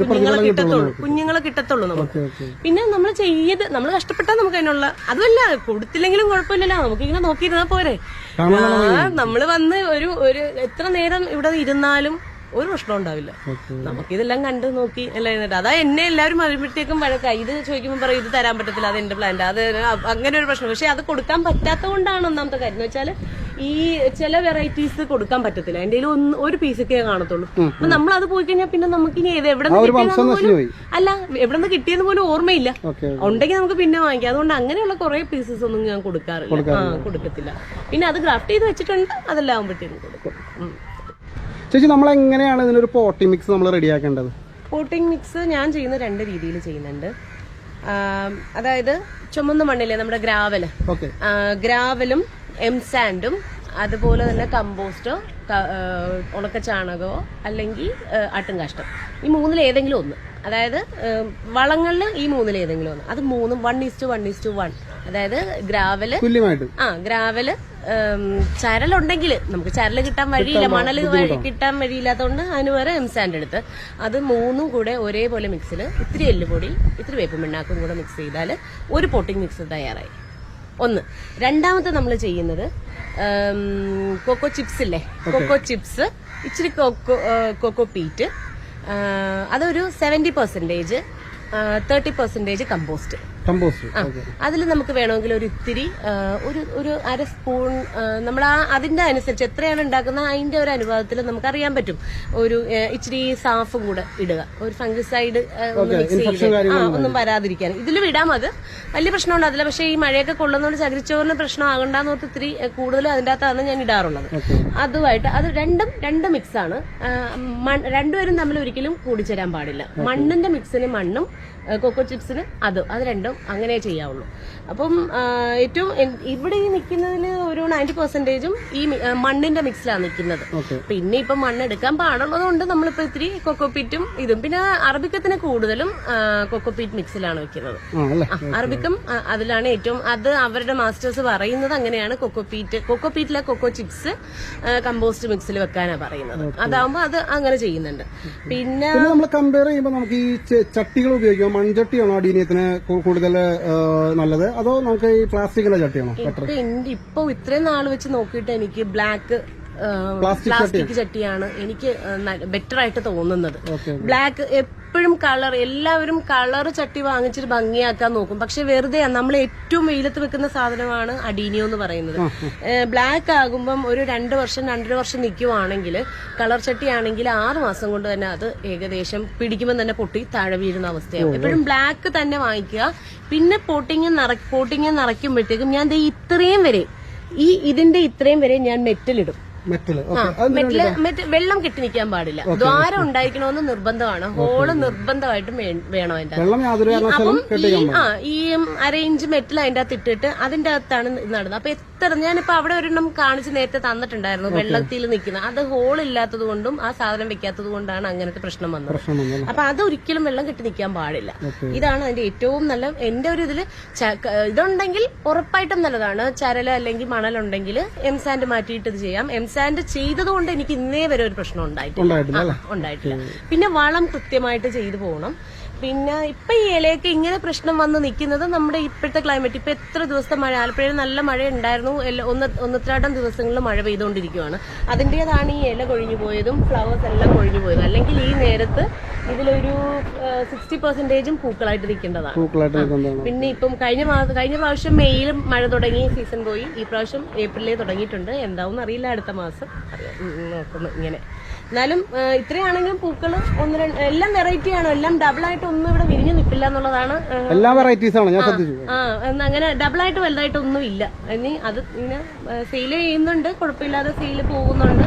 കുഞ്ഞുങ്ങളെ കിട്ടത്തുള്ളൂ. കുഞ്ഞുങ്ങളെ കിട്ടത്തുള്ളൂ നമുക്ക്. പിന്നെ നമ്മൾ ചെയ്ത് നമ്മൾ കഷ്ടപ്പെട്ടാൽ നമുക്ക് അതിനുള്ള അതുമല്ല കൊടുത്തില്ലെങ്കിലും കുഴപ്പമില്ലല്ലോ. നമുക്ക് ഇങ്ങനെ നോക്കിയിരുന്നാ പോരെ. നമ്മൾ വന്ന് ഒരു ഒരു എത്ര നേരം ഇവിടെ ഇരുന്നാലും ഒരു പ്രശ്നം ഉണ്ടാവില്ല. നമുക്കിതെല്ലാം കണ്ട് നോക്കി എല്ലാം ഇരുന്നിട്ട് അതാ എന്നെ എല്ലാവരും വരുമ്പോഴത്തേക്കും വഴക്കായി ഇത് ചോദിക്കുമ്പോൾ പറയും ഇത് തരാൻ പറ്റത്തില്ല അത് എന്റെ പ്ലാന്റ് അത് അങ്ങനെ ഒരു പ്രശ്നം. പക്ഷെ അത് കൊടുക്കാൻ പറ്റാത്ത കൊണ്ടാണ് ഒന്നാമത്തെ കാര്യം. എന്ന് വെച്ചാൽ ഈ ചില വെറൈറ്റീസ് കൊടുക്കാൻ പറ്റത്തില്ല. എന്റെ ഒന്ന് ഒരു പീസൊക്കെ കാണത്തുള്ളൂ. അപ്പൊ നമ്മൾ അത് പോയി കഴിഞ്ഞാൽ പിന്നെ നമുക്ക് ഇനി ഏത് എവിടെ നിന്ന് അല്ല എവിടെ നിന്ന് കിട്ടിയെന്ന് പോലും ഓർമ്മയില്ല. ഉണ്ടെങ്കിൽ നമുക്ക് പിന്നെ വാങ്ങിക്കാം. അതുകൊണ്ട് അങ്ങനെയുള്ള കുറെ പീസസ് ഒന്നും ഞാൻ കൊടുക്കാറില്ല. ആ കൊടുക്കത്തില്ല. പിന്നെ അത് ഗ്രാഫ്റ്റ് ചെയ്ത് വെച്ചിട്ടുണ്ട് അതെല്ലാം ആകുമ്പോഴത്തേക്കും കൊടുക്കും. ചേച്ചി നമ്മൾ എങ്ങനെയാണ് ഇതിനൊരു പോട്ടി മിക്സ് നമ്മൾ റെഡിയാക്കേണ്ടത് പോട്ടിംഗ് മിക്സ് ഞാൻ ചെയ്യുന്ന രണ്ട് രീതിയിൽ ചെയ്യുന്നുണ്ട്. അതായത് ചുമന്ന മണ്ണില്ലേ നമ്മുടെ ഗ്രാവൽ. ഗ്രാവലും എം സാൻഡും അതുപോലെ തന്നെ കമ്പോസ്റ്റോ ഉണക്ക ചാണകമോ അല്ലെങ്കിൽ ആട്ടുംകാഷ്ടം. ഈ മൂന്നിൽ ഏതെങ്കിലും ഒന്ന്. അതായത് വളങ്ങളിൽ ഈ മൂന്നിൽ ഏതെങ്കിലും ഒന്ന്. അത് മൂന്നും one is two one is two one അതായത് ഗ്രാവൽ. ആ ഗ്രാവൽ ചരലുണ്ടെങ്കിൽ നമുക്ക് ചരൽ കിട്ടാൻ വഴിയില്ല മണൽ കിട്ടാൻ വഴിയില്ലാത്തതുകൊണ്ട് അതിന് വേറെ എം സാൻഡ് എടുത്ത്. അത് മൂന്നും കൂടെ ഒരേപോലെ മിക്സിൽ ഇത്തിരി എല്ലുപൊടി ഇത്തിരി വേപ്പ് മിണ്ണാക്കും കൂടെ മിക്സ് ചെയ്താൽ ഒരു പൊട്ടിങ് മിക്സ് തയ്യാറായി. ഒന്ന്. രണ്ടാമത്തെ നമ്മൾ ചെയ്യുന്നത് കൊക്കോ ചിപ്സ് ഇല്ലേ? കൊക്കോ ചിപ്സ് ഇച്ചിരി കൊക്കോ കൊക്കോ പീറ്റ് അതൊരു seventy percentage thirty percentage compost അതിൽ നമുക്ക് വേണമെങ്കിൽ ഒരു ഇത്തിരി ഒരു ഒരു അര സ്പൂൺ നമ്മൾ ആ അതിന്റെ അനുസരിച്ച് എത്രയാണ് ഉണ്ടാക്കുന്നത് അതിന്റെ ഒരു അനുപാതത്തിൽ നമുക്ക് അറിയാൻ പറ്റും. ഒരു ഇച്ചിരി സാഫും കൂടെ ഇടുക. ഒരു ഫംഗിസൈഡ് ഒന്ന് മിക്സ് ചെയ്ത്. ആ ഒന്നും വരാതിരിക്കാൻ. ഇതിലും ഇടാം അത്. വലിയ പ്രശ്നം ഉണ്ടാകില്ല പക്ഷേ ഈ മഴയൊക്കെ കൊള്ളുന്നതുകൊണ്ട് ചകിരിച്ചോറിന് പ്രശ്നം ആകണ്ടെന്ന് ഓർത്ത് ഇത്തിരി കൂടുതൽ അതിന്റെ അകത്താണ് ഞാൻ ഇടാറുള്ളത്. അതുമായിട്ട് അത് രണ്ടും രണ്ട് മിക്സ് ആണ്. ആ, മൺ- രണ്ടുപേരും തമ്മിൽ ഒരിക്കലും കൂടിച്ചേരാൻ പാടില്ല. മണ്ണിന്റെ മിക്സിന് മണ്ണും കൊക്കോ ചിപ്സിന് അതും അത് രണ്ടും അങ്ങനെ ചെയ്യാവുള്ളൂ. അപ്പം ഏറ്റവും ഇവിടെ ഈ നിൽക്കുന്നതിൽ ഒരു നയന്റി പെർസെന്റേജും ഈ മണ്ണിന്റെ മിക്സിലാണ് നിൽക്കുന്നത്. പിന്നെ ഇപ്പം മണ്ണ് എടുക്കാൻ പാടുള്ളത് കൊണ്ട് നമ്മളിപ്പോ ഇത്തിരി കൊക്കോപ്പീറ്റും ഇതും. പിന്നെ അറബിക്കത്തിന് കൂടുതലും കൊക്കോ പീറ്റ് മിക്സിലാണ് വെക്കുന്നത്. അറബിക്കം അതിലാണ് ഏറ്റവും അത് അവരുടെ മാസ്റ്റേഴ്സ് പറയുന്നത് അങ്ങനെയാണ് coco peat coco chips compost മിക്സിൽ വെക്കാനാണ് പറയുന്നത്. അതാവുമ്പോൾ അത് അങ്ങനെ ചെയ്യുന്നുണ്ട്. പിന്നെ നമ്മൾ കമ്പയർ ചെയ്യുമ്പോൾ നമുക്ക് ഈ ചട്ടികൾ ഉപയോഗിക്കുമ്പോൾ മൺചട്ടിയാണോ അടീനിയത്തിന് കൂടുതൽ നല്ലത്? അതോ നമുക്ക് ഈ പ്ലാസ്റ്റിക്കിന്റെ ചട്ടിയാണോ ബെറ്റർ ഇപ്പൊ ഇത്രയും നാൾ വെച്ച് നോക്കിയിട്ട് എനിക്ക് ബ്ലാക്ക് പ്ലാസ്റ്റിക് ചട്ടിയാണ് എനിക്ക് ബെറ്റർ ആയിട്ട് തോന്നുന്നത്. ബ്ലാക്ക് എപ്പോഴും കളർ എല്ലാവരും കളർ ചട്ടി വാങ്ങിച്ചിട്ട് ഭംഗിയാക്കാൻ നോക്കും. പക്ഷെ വെറുതെ നമ്മൾ ഏറ്റവും വെയിലത്ത് വെക്കുന്ന സാധനമാണ് അഡീനിയോ എന്ന് പറയുന്നത്. ബ്ലാക്ക് ആകുമ്പം ഒരു രണ്ട് വർഷം രണ്ടര വർഷം നിൽക്കുവാണെങ്കിൽ കളർ ചട്ടി ആണെങ്കിൽ ആറ് മാസം കൊണ്ട് തന്നെ അത് ഏകദേശം പിടിക്കുമ്പോൾ തന്നെ പൊട്ടി താഴെ വീഴുന്ന അവസ്ഥയാവും എപ്പോഴും ബ്ലാക്ക് തന്നെ വാങ്ങിക്കുക. പിന്നെ പോട്ടിങ് നിറ പോട്ടിങ് നിറയ്ക്കുമ്പോഴത്തേക്കും ഞാൻ ഇത്രയും വരെ ഈ ഇതിന്റെ ഇത്രയും വരെ ഞാൻ മെറ്റലിടും. മെറ്റൽ മറ്റേ വെള്ളം കെട്ടി നിൽക്കാൻ പാടില്ല. ദ്വാരം ഉണ്ടായിരിക്കണമെന്ന് നിർബന്ധമാണ്. ഹോൾ നിർബന്ധമായിട്ടും വേണം അതിന്റെ അപ്പം ഈ ആ ഈ അരയിഞ്ച് മെറ്റിൽ അതിന്റെ അകത്ത് ഇട്ടിട്ട് അതിന്റെ അകത്താണ് നടന്നത്. അപ്പൊ എത്ര ഞാനിപ്പോ അവിടെ ഒരെണ്ണം കാണിച്ച് നേരത്തെ തന്നിട്ടുണ്ടായിരുന്നു വെള്ളത്തിൽ നിൽക്കുന്ന. അത് ഹോൾ ഇല്ലാത്തത് കൊണ്ടും ആ സാധനം വെക്കാത്തത് കൊണ്ടാണ് അങ്ങനത്തെ പ്രശ്നം വന്നത്. അപ്പൊ അത് ഒരിക്കലും വെള്ളം കെട്ടി നിൽക്കാൻ പാടില്ല. ഇതാണ് അതിന്റെ ഏറ്റവും നല്ല എന്റെ ഒരു ഇതിൽ ഇതുണ്ടെങ്കിൽ ഉറപ്പായിട്ടും നല്ലതാണ്. ചരല അല്ലെങ്കിൽ മണലുണ്ടെങ്കിൽ എം സാൻഡ് മാറ്റിയിട്ട് ഇത് ചെയ്യാം. എം സാൻഡ് ചെയ്തതുകൊണ്ട് എനിക്ക് ഇന്നേ വരെ ഒരു പ്രശ്നം ഉണ്ടായിട്ടില്ല. ഉണ്ടായിട്ടില്ല പിന്നെ വളം കൃത്യമായിട്ട് ചെയ്തു പോകണം. പിന്നെ ഇപ്പൊ ഈ ഇലയൊക്കെ ഇങ്ങനെ പ്രശ്നം വന്ന് നിൽക്കുന്നത് നമ്മുടെ ഇപ്പോഴത്തെ ക്ലൈമറ്റ് ഇപ്പൊ എത്ര ദിവസത്തെ മഴ? ആലപ്പുഴയിൽ നല്ല മഴ ഉണ്ടായിരുന്നു ഒന്ന് ഒന്നത്രാടം ദിവസങ്ങളിൽ മഴ പെയ്തുകൊണ്ടിരിക്കുകയാണ് അതിന്റെതാണ് ഈ ഇല കൊഴിഞ്ഞു പോയതും ഫ്ലവേഴ്സ് എല്ലാം കൊഴിഞ്ഞു പോയതും. അല്ലെങ്കിൽ ഈ നേരത്ത് ഇതിലൊരു സിക്സ്റ്റി പെർസെന്റേജും പൂക്കളായിട്ട് നിൽക്കേണ്ടതാണ് പൂക്കളായിട്ട് നിൽക്കുന്നതാണ് പിന്നെ ഇപ്പം കഴിഞ്ഞ മാസം കഴിഞ്ഞ പ്രാവശ്യം മെയ്യിലും മഴ തുടങ്ങി സീസൺ പോയി. ഈ പ്രാവശ്യം ഏപ്രിലേ തുടങ്ങിയിട്ടുണ്ട്. എന്താവും അറിയില്ല അടുത്ത മാസം. നോക്കുന്നു ഇങ്ങനെ. എന്നാലും ഇത്രയാണെങ്കിലും പൂക്കൾ ഒന്ന് രണ്ട് എല്ലാം വെറൈറ്റി ആണ്? എല്ലാം ഡബിൾ ആയിട്ട് ഒന്നും ഇവിടെ വിരിഞ്ഞു നിൽക്കില്ല എന്നുള്ളതാണ് എല്ലാ വെറൈറ്റീസ് ആണ് ഞാൻ ശ്രദ്ധിച്ചു. ആ അങ്ങനെ ഡബിൾ ആയിട്ട് വലുതായിട്ട് ഒന്നും ഇല്ല. ഇനി അത് ഇങ്ങനെ സെയിൽ ചെയ്യുന്നുണ്ട്. കുഴപ്പമില്ലാതെ സെയിൽ പോകുന്നുണ്ട്.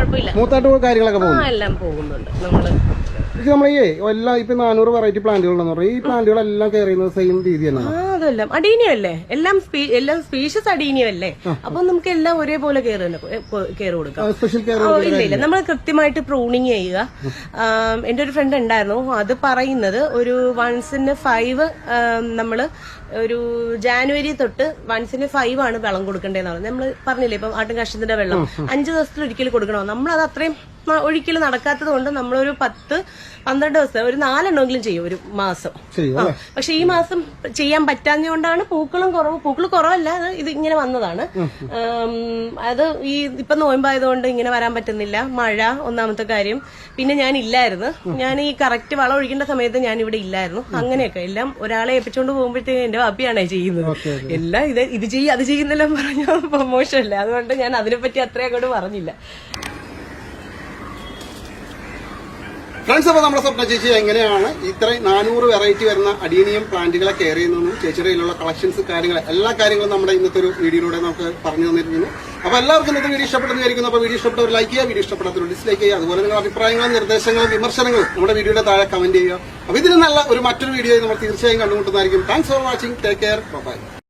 കുഴപ്പമില്ല. മൂത്തായിട്ട് കാര്യങ്ങളൊക്കെ പോകും ആ എല്ലാം പോകുന്നുണ്ട്. നമ്മൾ നമ്മൾ ഈ എല്ലാം ഇപ്പൊ നാനൂറ് വെറൈറ്റി പ്ലാന്റുകൾ ഈ പ്ലാന്റുകളെല്ലാം കയറിയുന്നത് സെയിം രീതി ആ തന്നെയാണ് അതെല്ലാം അടീനിയല്ലേ? എല്ലാം എല്ലാം സ്പീഷ്യസ് അടീനിയല്ലേ? അപ്പൊ നമുക്ക് എല്ലാം ഒരേപോലെ കെയർ തന്നെ കെയർ കൊടുക്കാം. ഇല്ല ഇല്ല. നമ്മൾ കൃത്യമായിട്ട് പ്രൂണിങ് ചെയ്യുക. എന്റെ ഒരു ഫ്രണ്ട് ഉണ്ടായിരുന്നു. അത് പറയുന്നത് ഒരു വൺസിന് ഫൈവ് നമ്മൾ ഒരു ജാനുവരി തൊട്ട് വൺസിന് ഫൈവ് ആണ് വെള്ളം കൊടുക്കേണ്ടത് നമ്മൾ പറഞ്ഞില്ലേ ഇപ്പം ആട്ടും കഷ്ടത്തിന്റെ വെള്ളം. അഞ്ച് ദിവസത്തിൽ ഒരിക്കൽ കൊടുക്കണോ? നമ്മളത് അത്രയും ഒരിക്കൽ നടക്കാത്തത് കൊണ്ട് നമ്മളൊരു പത്ത് പന്ത്രണ്ട് ദിവസം ഒരു നാലെണ്ണമെങ്കിലും ചെയ്യും ഒരു മാസം. പക്ഷെ ഈ മാസം ചെയ്യാൻ പറ്റാഞ്ഞതുകൊണ്ടാണ് പൂക്കളും കുറവ്. പൂക്കൾ കുറവല്ല അത് ഇത് ഇങ്ങനെ വന്നതാണ് അത് ഈ ഇപ്പൊ നോയമ്പായതുകൊണ്ട് ഇങ്ങനെ വരാൻ പറ്റുന്നില്ല. മഴ ഒന്നാമത്തെ കാര്യം. പിന്നെ ഞാൻ ഇല്ലായിരുന്നു ഞാൻ ഈ കറക്റ്റ് വളം ഒഴിക്കേണ്ട സമയത്ത് ഞാൻ ഇവിടെ ഇല്ലായിരുന്നു അങ്ങനെയൊക്കെ. എല്ലാം ഒരാളെ ഏൽപ്പിച്ചുകൊണ്ട് പോകുമ്പോഴത്തേക്ക് എന്റെ അപ്പിയാണ് ചെയ്യുന്നത്. എല്ലാം ഇത് ഇത് ചെയ്യും അത് ചെയ്യുന്നെല്ലാം പറഞ്ഞ പ്രൊമോഷൻ അല്ലേ അതുകൊണ്ട് ഞാൻ അതിനെപ്പറ്റി അത്രയും അങ്ങോട്ട് പറഞ്ഞില്ല. ഫ്രണ്ട്സ് അപ്പോൾ നമ്മുടെ സ്വപ്ന ചേച്ചി എങ്ങനെയാണ് ഇത്രയും നാനൂറ് വെറൈറ്റി വരുന്ന അഡീനിയം പ്ലാന്റുകളെ കെയർ ചെയ്യുന്നതും ചേച്ചിയുടെ കയ്യിലുള്ള കളക്ഷൻസ് കാര്യങ്ങൾ എല്ലാ കാര്യങ്ങളും നമ്മുടെ ഇന്നത്തെ ഒരു വീഡിയോയിലൂടെ നമുക്ക് പറഞ്ഞു തന്നിരിക്കുന്നു. അപ്പോൾ എല്ലാവർക്കും ഇന്നത്തെ വീഡിയോ ഇഷ്ടപ്പെട്ടെന്ന് വിചാരിക്കുന്നു. അപ്പോൾ വീഡിയോ ഇഷ്ടപ്പെട്ടവർ ലൈക്ക് ചെയ്യുക വീഡിയോ ഇഷ്ടപ്പെടാത്തവർ ഡിസ്ലൈക്ക് ചെയ്യുക. അതുപോലെ നിങ്ങളുടെ അഭിപ്രായങ്ങളും നിർദ്ദേശങ്ങളും വിമർശനങ്ങളും നമ്മുടെ വീഡിയോയുടെ താഴെ കമന്റ് ചെയ്യുക. അപ്പോൾ ഇതിന് നല്ല ഒരു മറ്റൊരു വീഡിയോ നമ്മൾ തീർച്ചയായും കണ്ടുമുട്ടുന്നതായിരിക്കും. Thanks for watching take care bye